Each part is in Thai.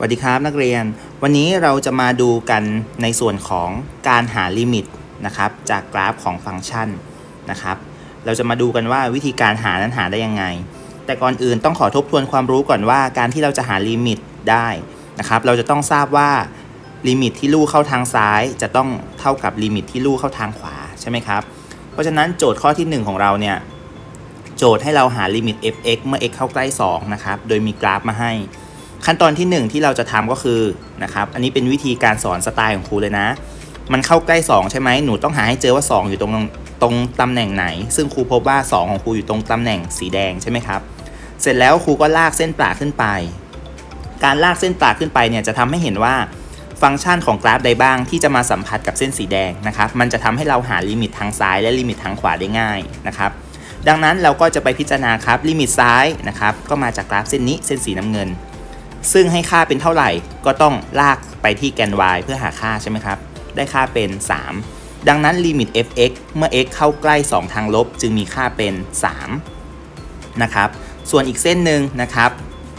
สวัสดีครับนักเรียน วันนี้เราจะมาดูกันในส่วนของการหาลิมิตนะครับจากกราฟของฟังก์ชันนะครับ เราจะมาดูกันว่าวิธีการหานั้นหาได้ยังไง แต่ก่อนอื่นต้องขอทบทวนความรู้ก่อนว่าการที่เราจะหาลิมิตได้นะครับเราจะต้องทราบว่าลิมิตที่ลู่เข้าทางซ้าย จะต้องเท่ากับลิมิตที่ลู่เข้าทางขวาใช่ไหมครับเพราะฉะนั้นโจทย์ข้อที่หนึ่งของเราเนี่ยโจทย์ให้เราหาลิมิต f(x) เมื่อ x เข้าใกล้2นะครับโดยมีกราฟมาให้ ขั้นตอนที่ 1 ที่เราจะทำก็คือนะครับอันนี้เป็นวิธีการสอนสไตล์ของครูเลยนะ มันเข้าใกล้ 2 ใช่ไหมหนูต้องหาให้เจอว่า 2 อยู่ตรงตรงตำแหน่งไหน ซึ่งครูพบว่า 2 ของครูอยู่ตรงตำแหน่งสีแดงใช่ไหมครับเสร็จแล้วครูก็ลากเส้นปลาขึ้นไป การลากเส้นปลาขึ้นไปเนี่ยจะทำให้เห็นว่าฟังก์ชันของกราฟใดบ้างที่จะมาสัมผัสกับเส้นสีแดงนะครับ มันจะทำให้เราหาลิมิตทางซ้ายและลิมิตทางขวาได้ง่ายนะครับ ดังนั้นเราก็จะไปพิจารณาครับลิมิตซ้ายนะครับก็มาจากกราฟเส้นนี้เส้นสีน้ำเงิน ซึ่งให้ค่าเป็นเท่าไหร่ก็ต้องลากไปที่แกน y เพื่อหาค่าใช่ไหมครับ ได้ค่าเป็น 3 ดังนั้นลิมิต f(x) เมื่อ x เข้าใกล้ 2 ทางลบ จึงมีค่าเป็น 3 นะครับ ส่วนอีกเส้นหนึ่งนะครับ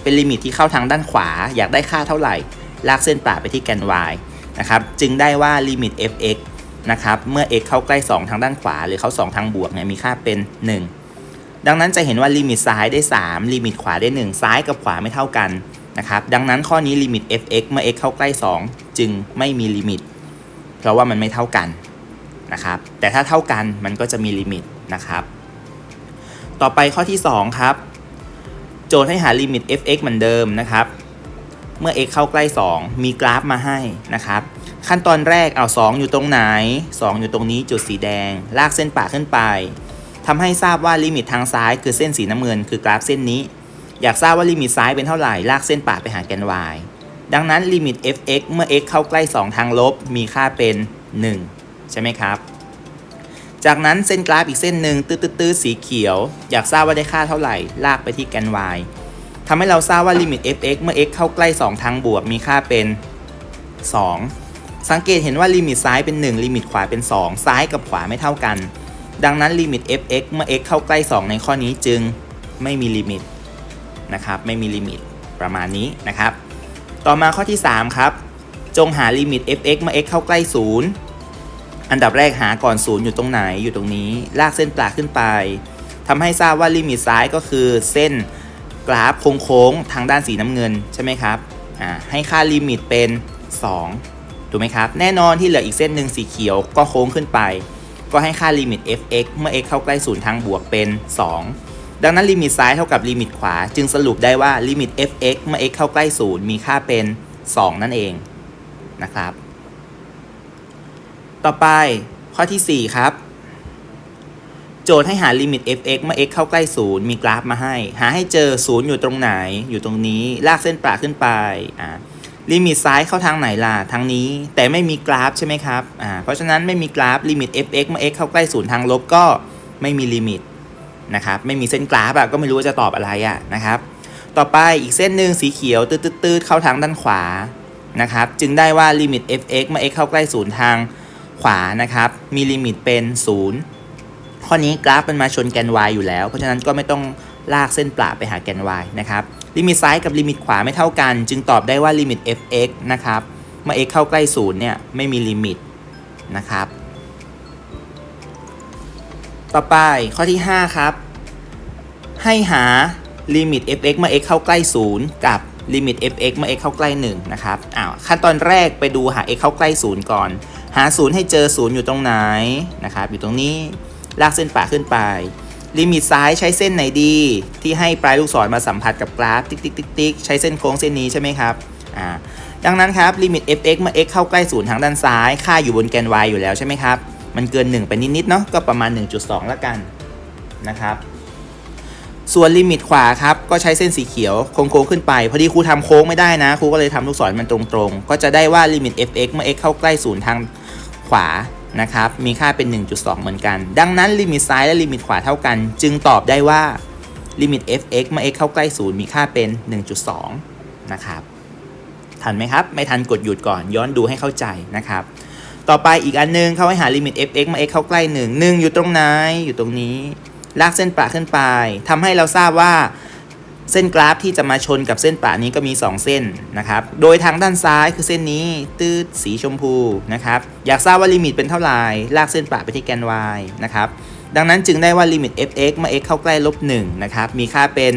เป็นลิมิตที่เข้าทางด้านขวา อยากได้ค่าเท่าไหร่ ลากเส้นปลาไปที่แกน y นะครับ จึงได้ว่าลิมิต f(x) นะครับ เมื่อ x เข้าใกล้ 2 ทางด้านขวา หรือเข้า 2 ทางบวกเนี่ยมีค่าเป็น 1 ดังนั้นจะเห็นว่าลิมิตซ้ายได้ 3 ลิมิตขวาได้ 1 ซ้ายกับขวาไม่เท่ากัน นะครับดังนั้นข้อนี้ลิมิต f(x) เมื่อ x เข้าใกล้ 2 จึงไม่มีลิมิต เพราะว่ามันไม่เท่ากันนะครับแต่ถ้าเท่ากันมันก็จะมีลิมิตนะครับ ต่อไปข้อที่ 2 ครับ โจทย์ให้หาลิมิต f(x) เหมือนเดิมนะครับ เมื่อ x เข้าใกล้ 2 มีกราฟมาให้นะครับขั้นตอนแรกเอา 2 อยู่ตรงไหน 2 อยู่ตรงนี้จุดสีแดง ลากเส้นป่าขึ้นไปทำให้ทราบว่าลิมิตทางซ้ายคือเส้นสีน้ำเงินคือกราฟเส้นนี้ อยากทราบว่าลิมิตซ้ายเป็นเท่าไหร่ ลากเส้นป่าไปหาแกน y ดังนั้นลิมิต f(x) เมื่อ x เข้าใกล้ 2 ทางลบ มีค่าเป็น 1 ใช่ไหมครับ จากนั้นเส้นกราฟอีกเส้นหนึ่งตื้อๆสีเขียว อยากทราบว่าได้ค่าเท่าไหร่ ลากไปที่แกน y ทำให้เราทราบว่าลิมิต f(x) เมื่อ x เข้าใกล้ 2 ทางบวก มีค่าเป็น 2 สังเกตเห็นว่าลิมิตซ้ายเป็น 1 ลิมิตขวาเป็น 2 ซ้ายกับขวาไม่เท่ากัน ดังนั้นลิมิต f(x) เมื่อ x เข้าใกล้ 2 ในข้อนี้จึงไม่มีลิมิต นะครับไม่มีลิมิตประมาณนี้นะครับ ต่อมาข้อที่ 3 ครับ จงหาลิมิต f(x) เมื่อ x เข้าใกล้ 0 อันดับแรกหาก่อน 0 อยู่ตรงไหนอยู่ตรงนี้ ลากเส้นปลาขึ้นไปทำให้ทราบว่าลิมิตซ้ายก็คือเส้นกราฟโค้งๆทางด้านสีน้ำเงินใช่ไหมครับอ่าให้ค่าลิมิตเป็น 2 ถูกไหมครับ แน่นอนที่เหลืออีกเส้นหนึ่งสีเขียวก็โค้งขึ้นไป ก็ให้ค่าลิมิต f(x) เมื่อ x เข้าใกล้ศูนย์ทางบวกเป็น 2 ดังนั้นลิมิตซ้ายเท่ากับลิมิตขวา จึงสรุปได้ว่าลิมิต f(x) เมื่อ x เข้าใกล้ศูนย์มีค่าเป็น 2 นั่นเองนะครับ ต่อไปข้อที่ 4 ครับ โจทย์ให้หาลิมิต f(x) เมื่อ x เข้าใกล้ 0 มีกราฟมาให้ หาให้เจอ 0 อยู่ตรงไหน อยู่ตรงนี้ ลากเส้นปลาขึ้นไปอ่าลิมิตซ้ายเข้าทางไหนล่ะ ทางนี้ แต่ไม่มีกราฟใช่ไหมครับ อ่า เพราะฉะนั้นไม่มีกราฟลิมิต f(x) เมื่อ x เข้าใกล้ 0 ทางลบก็ไม่มีลิมิต นะครับไม่มีเส้นกราฟอะก็ไม่รู้ว่าจะตอบอะไรอะนะครับ ต่อไปอีกเส้นหนึ่งสีเขียวตืดๆเข้าทางด้านขวานะครับจึงได้ว่าลิมิต f(x) เมื่อ x เข้าใกล้0ทางขวานะครับมีลิมิตเป็น 0 ข้อนี้กราฟมันมาชนแกน y อยู่แล้ว เพราะฉะนั้นก็ไม่ต้องลากเส้นปลาไปหาแกน y นะครับลิมิตซ้ายกับลิมิตขวาไม่เท่ากัน จึงตอบได้ว่าลิมิต f(x) นะครับเมื่อ x เข้าใกล้0เนี่ยไม่มีลิมิตนะครับ ต่อไปข้อที่ 5 ครับ ให้หาลิมิต f(x) เมื่อ x เข้าใกล้ 0 กับลิมิต f(x) เมื่อ x เข้าใกล้ 1 นะครับอ้าวขั้นตอนแรกไปดูหา x เข้าใกล้ 0 ก่อน หา 0 ให้เจอ 0 อยู่ตรงไหนนะครับ อยู่ตรงนี้ ลากเส้นป่าขึ้นไป ลิมิตซ้ายใช้เส้นไหนดี ที่ให้ปลายลูกศรมาสัมผัสกับกราฟ ติ๊กติ๊กติ๊กติ๊กใช้เส้นโค้งเส้นนี้ใช่ไหมครับอ่าดังนั้นครับลิมิต f(x) เมื่อ x เข้าใกล้ 0 ทางด้านซ้าย ค่าอยู่บนแกน y อยู่แล้วใช่ไหมครับ มันเกิน 1 ไปนิดๆเนาะก็ประมาณ 1.2 แล้วกันนะครับ ส่วนลิมิตขวาครับ ก็ใช้เส้นสีเขียวโค้งขึ้นไป พอดีครูทำโค้งไม่ได้นะครูก็เลยทำลูกศรมันตรงๆ ก็จะได้ว่าลิมิต f(x) เมื่อ x เข้าใกล้ศูนย์ทางขวานะครับมีค่าเป็น 1.2 เหมือนกัน ดังนั้นลิมิตซ้ายและลิมิตขวาเท่ากัน จึงตอบได้ว่าลิมิต f(x) เมื่อ x เข้าใกล้ศูนย์มีค่าเป็น 1.2 นะครับ ทันไหมครับ ไม่ทันกดหยุดก่อนย้อนดูให้เข้าใจนะครับ ต่อไปอีกอันนึงเขาให้หาลิมิต f(x) เมื่อ x เข้าใกล้1 1 อยู่ตรงไหน อยู่ตรงนี้ ลากเส้นปลาขึ้นไปทำให้เราทราบว่าเส้นกราฟที่จะมาชนกับเส้นประนี้ก็มี 2 เส้นนะครับ โดยทางด้านซ้ายคือเส้นนี้ตืดสีชมพูนะครับ อยากทราบว่าลิมิตเป็นเท่าไหร่ ลากเส้นประไปที่แกน y นะครับ ดังนั้นจึงได้ว่าลิมิต f(x) เมื่อ x เข้าใกล้ลบ1นะครับ มีค่าเป็น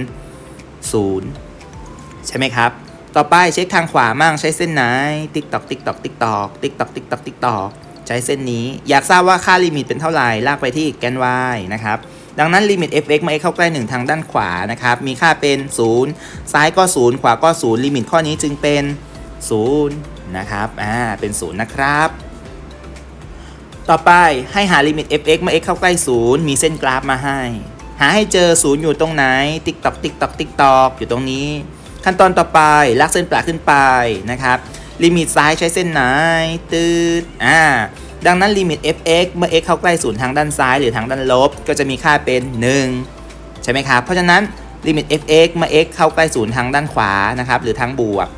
0 ใช่ไหมครับ ต่อไปเช็คทางขวามั่งใช้เส้นไหน ติ๊กตอกติ๊กตอกติ๊กตอกติ๊กตอกติ๊กตอกติ๊กตอกใช้เส้นนี้ อยากทราบว่าค่าลิมิตเป็นเท่าไหร่ ลากไปที่แกน y นะครับ ดังนั้นลิมิต f(x) เมื่อ x เข้าใกล้ 1 ทางด้านขวานะครับ มีค่าเป็น 0 ซ้ายก็ 0 ขวาก็ 0 ลิมิตข้อนี้จึงเป็น 0 นะครับ อ่า เป็น 0 นะครับ ต่อไปให้หาลิมิต f(x) เมื่อ x เข้าใกล้ 0 มีเส้นกราฟมาให้ หาให้เจอ 0 อยู่ตรงไหน ติ๊กตอกติ๊กตอกติ๊กตอกอยู่ตรงนี้ ขั้นตอนต่อไปลากเส้นปลาขึ้นไปนะครับลิมิตซ้ายใช้เส้นไหนตืดอ่าดังนั้นลิมิต f(x) เมื่อ x เข้าใกล้ศูนย์ทางด้านซ้ายหรือทางด้านลบ ก็จะมีค่าเป็น 1 ใช่ไหมครับ เพราะฉะนั้นลิมิต f(x) เมื่อ x เข้าใกล้ศูนย์ทางด้านขวานะครับหรือทางบวก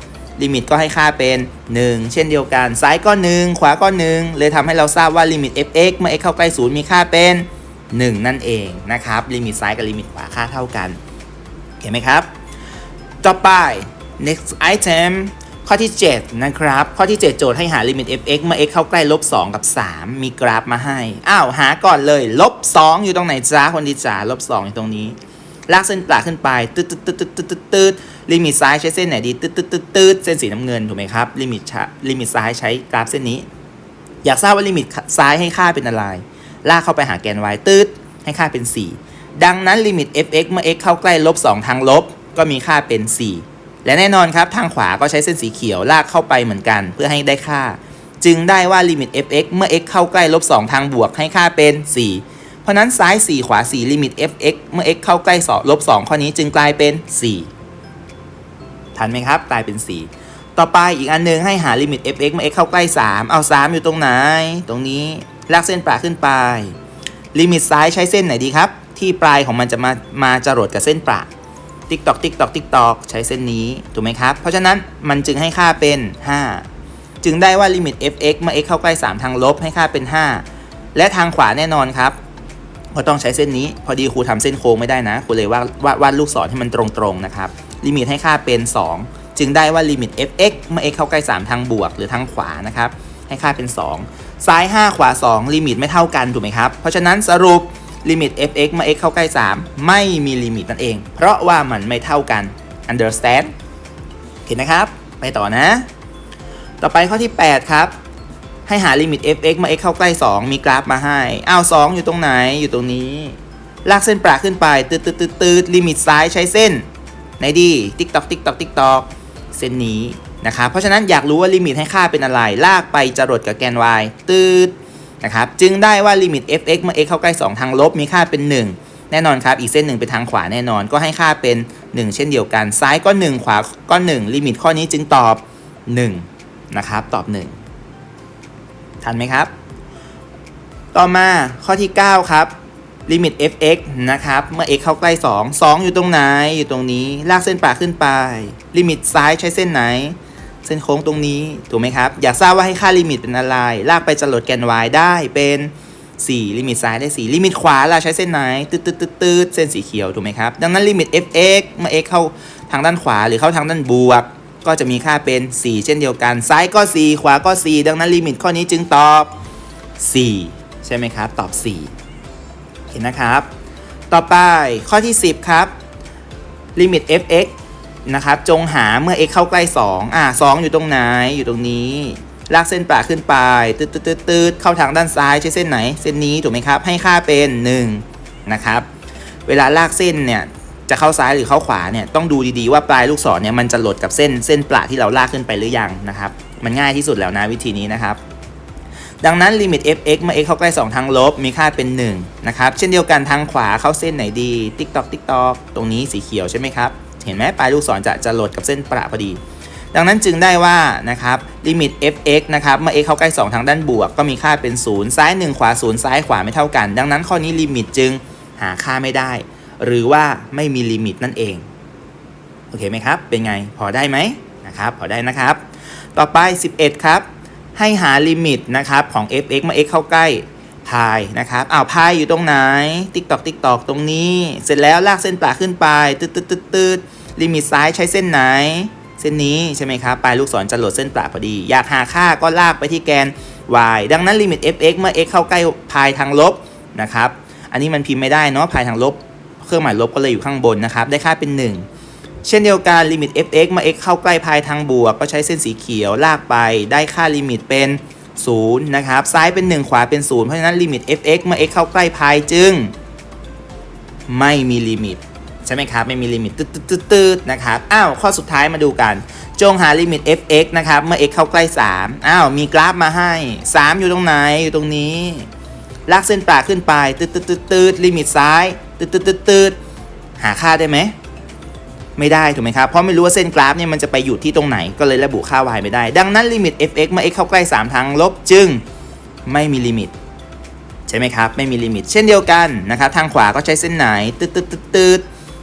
ลิมิตก็ให้ค่าเป็น 1 เช่นเดียวกัน ซ้ายก็ 1 ขวาก็ 1 เลยทำให้เราทราบว่าลิมิต f(x) เมื่อ x เข้าใกล้ศูนย์มีค่าเป็น 1 นั่นเองนะครับลิมิตซ้ายกับลิมิตขวาค่าเท่ากันเห็นไหมครับ ต่อไป next item ข้อที่ 7 นะครับ ข้อที่ 7 โจทย์ให้หาลิมิต f(x) เมื่อ x เข้าใกล้ลบ2กับ 3 มีกราฟมาให้ อ้าว หาก่อนเลยลบ2อยู่ตรงไหนจ้าคนดีจ้าลบ2อยู่ตรงนี้ ลากเส้นปลาขึ้นไปตืดตืดตืดตืดตืดตืดตืดลิมิตซ้ายใช้เส้นไหนดีตืดตืดตืดตืดเส้นสีน้ำเงินถูกไหมครับลิมิตลิมิตซ้ายใช้กราฟเส้นนี้ อยากทราบว่าลิมิตซ้ายให้ค่าเป็นอะไร ลากเข้าไปหาแกน y ตืดให้ค่าเป็น 4 ดังนั้นลิมิต f(x) เมื่อ x เข้าใกล้ลบ2ทางลบ ก็มีค่าเป็น 4 และแน่นอนครับทางขวาก็ใช้เส้นสีเขียวลากเข้าไปเหมือนกัน เพื่อให้ได้ค่า จึงได้ว่าลิมิต f(x) เมื่อ x เข้าใกล้ลบ2ทางบวกให้ค่าเป็น 4 เพราะนั้นซ้าย 4 ขวา 4 ลิมิต f(x) เมื่อ x เข้าใกล้2ลบ2ข้อนี้จึงกลายเป็น 4 ทันไหมครับกลายเป็น 4ต่อไปอีกอันหนึงให้หาลิมิต f(x) เมื่อ x เข้าใกล้ 3 เอา 3 อยู่ตรงไหน ตรงนี้ ลากเส้นปลาขึ้นไป ลิมิตซ้ายใช้เส้นไหนดีครับ ที่ปลายของมันจะมา มาจรดกับเส้นประ ติ๊กตอกติ๊กตอกติ๊กตอกใช้เส้นนี้ถูกไหมครับ เพราะฉะนั้นมันจึงให้ค่าเป็น 5 จึงได้ว่าลิมิต f(x) เมื่อ x เข้าใกล้ 3 ทางลบให้ค่าเป็น 5 และทางขวาแน่นอนครับก็ต้องใช้เส้นนี้พอดีครูทำเส้นโค้งไม่ได้นะครูเลยว่าวาดวาดลูกศรให้มันตรงๆนะครับลิมิตให้ค่าเป็น 2 จึงได้ว่าลิมิต f(x) เมื่อ x เข้าใกล้ 3 ทางบวก หรือทางขวานะครับให้ค่าเป็น 2 ซ้าย 5 ขวา 2 ลิมิตไม่เท่ากันถูกไหมครับ เพราะฉะนั้นสรุป ลิมิต f(x) เมื่อ x เข้าใกล้ 3 ไม่มีลิมิตนั่นเอง เพราะว่ามันไม่เท่ากัน understand เห็นนะครับ ไปต่อนะ ต่อไปข้อที่ 8 ครับ ให้หาลิมิต f(x) เมื่อ x เข้าใกล้ 2 มีกราฟมาให้ อ้าว 2 อยู่ตรงไหน อยู่ตรงนี้ ลากเส้นปลาขึ้นไป ตืดตืดตืดตืดลิมิตซ้ายใช้เส้นไหนดีติ๊กตอกติ๊กตอกติ๊กตอกเส้นนี้นะครับ เพราะฉะนั้นอยากรู้ว่าลิมิตให้ค่าเป็นอะไร ลากไปจรดกับแกน y ตืด นะครับจึงได้ว่าลิมิต f(x) เมื่อ x เข้าใกล้ 2 ทางลบมีค่าเป็น 1 แน่นอนครับ อีกเส้นหนึ่งเป็นทางขวาแน่นอน ก็ให้ค่าเป็น 1 เช่นเดียวกัน ซ้ายก็ 1 ขวาก็ 1 ลิมิตข้อนี้จึงตอบ 1 นะครับ ตอบ 1 ทันไหมครับ ต่อมาข้อที่ 9 ครับลิมิต f(x) นะครับ เมื่อ x เข้าใกล้ 2 2 อยู่ตรงไหน อยู่ตรงนี้ ลากเส้นปลาขึ้นไป ลิมิตซ้ายใช้เส้นไหน เส้นโค้งตรงนี้ถูกไหมครับ อยากทราบว่าให้ค่าลิมิตเป็นอะไร ลากไปจรดแกน y ได้เป็น4ลิมิตซ้ายได้4ลิมิตขวาล่ะใช้เส้นไหนตืดตืดตืดตืดเส้นสีเขียวถูกไหมครับ ดังนั้นลิมิต f(x) เมื่อ x เข้าทางด้านขวาหรือเข้าทางด้านบวก ก็จะมีค่าเป็น 4 เช่นเดียวกัน ซ้ายก็ 4 ขวาก็ 4 ดังนั้นลิมิตข้อนี้จึงตอบ 4 ใช่ไหมครับ ตอบ 4 เห็นนะครับ ต่อไปข้อที่ 10 ครับลิมิต f(x) นะครับ จงหาเมื่อ x เข้าใกล้ 2 อ่า 2 อยู่ตรงไหน อยู่ตรงนี้ ลากเส้นปลาขึ้นไปตืดตืดตืดตืดเข้าทางด้านซ้ายใช้เส้นไหน เส้นนี้ถูกไหมครับ ให้ค่าเป็น 1 นะครับ เวลาลากเส้นเนี่ย จะเข้าซ้ายหรือเข้าขวาเนี่ย ต้องดูดีๆว่าปลายลูกศรเนี่ยมันจะหลดกับเส้นเส้นปลาที่เราลากขึ้นไปหรือยังนะครับ มันง่ายที่สุดแล้วนะวิธีนี้นะครับดังนั้นลิมิต f(x) เมื่อ x เข้าใกล้ 2 ทางลบ มีค่าเป็น 1 นะครับ เช่นเดียวกันทางขวาเข้าเส้นไหนดี ติ๊กตอกติ๊กตอกตรงนี้สีเขียวใช่ไหมครับ เห็นไหมปลายลูกศรจะจะโหลดกับเส้นประพอดี ดังนั้นจึงได้ว่านะครับลิมิต f(x) นะครับเมื่อ x เข้าใกล้ 2 ทางด้านบวก ก็มีค่าเป็น 0 ซ้าย 1 ขวา 0 ซ้ายขวาไม่เท่ากัน ดังนั้นข้อนี้ลิมิตจึงหาค่าไม่ได้ หรือว่าไม่มีลิมิตนั่นเองโอเคไหมครับ เป็นไงพอได้ไหมนะครับพอได้นะครับ ต่อไป 11 ครับ ให้หาลิมิตนะครับของ f(x) เมื่อ x เข้าใกล้ พายนะครับอ้าวพายอยู่ตรงไหน ติ๊กตอกติ๊กตอกตรงนี้ เสร็จแล้วลากเส้นปลาขึ้นไปตืดตืดตืดตืดลิมิตซ้ายใช้เส้นไหน เส้นนี้ใช่ไหมครับ ปลายลูกศรจะหลดเส้นประพอดี อยากหาค่าก็ลากไปที่แกน y ดังนั้นลิมิต f(x) เมื่อ x เข้าใกล้พายทางลบนะครับ อันนี้มันพิมพ์ไม่ได้เนาะพายทางลบ เครื่องหมายลบก็เลยอยู่ข้างบนนะครับ ได้ค่าเป็น 1 เช่นเดียวกันลิมิต f(x) เมื่อ x เข้าใกล้พายทางบวก ก็ใช้เส้นสีเขียวลากไป ได้ค่าลิมิตเป็น 0นะครับซ้ายเป็น 1 ขวาเป็น 0 เพราะฉะนั้นลิมิต f(x) เมื่อ x เข้าใกล้พายจึง ไม่มีลิมิตใช่ไหมครับ ไม่มีลิมิตตืดตืดตืดตืดนะครับ อ้าว ข้อสุดท้ายมาดูกัน จงหาลิมิต f(x) นะครับ เมื่อ x เข้าใกล้ 3 อ้าว มีกราฟมาให้ 3 อยู่ตรงไหน อยู่ตรงนี้ ลากเส้นปลาขึ้นไปตืดตืดตืดตืดลิมิตซ้ายตืดตืดตืดตืดหาค่าได้ไหม ไม่ได้ถูกไหมครับ เพราะไม่รู้ว่าเส้นกราฟเนี่ยมันจะไปอยู่ที่ตรงไหนก็เลยระบุค่า y ไม่ได้ ดังนั้นลิมิต f(x) เมื่อ x เข้าใกล้ 3 ทางลบจึงไม่มีลิมิตใช่ไหมครับ ไม่มีลิมิต เช่นเดียวกันนะครับ ทางขวาก็ใช้เส้นไหนตืดตืดตืดตืด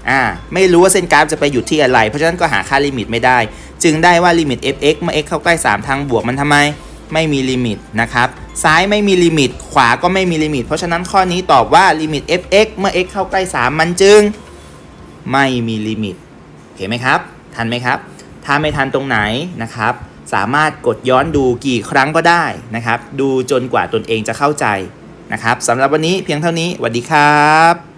อ่าไม่รู้ว่าเส้นกราฟจะไปอยู่ที่อะไร เพราะฉะนั้นก็หาค่าลิมิตไม่ได้ จึงได้ว่าลิมิต f(x) เมื่อ x เข้าใกล้ 3 ทางบวกมันทำไม ไม่มีลิมิตนะครับ ซ้ายไม่มีลิมิต ขวาก็ไม่มีลิมิต เพราะฉะนั้นข้อนี้ตอบว่าลิมิต f(x) เมื่อ x เข้าใกล้ 3 มันจึง ไม่มีลิมิต อเคไหมครับ ทันไหมครับ ถ้าไม่ทันตรงไหนนะครับ สามารถกดย้อนดูกี่ครั้งก็ได้นะครับ ดูจนกว่าตนเองจะเข้าใจนะครับสำหรับวันนี้เพียงเท่านี้สวัสดีครับ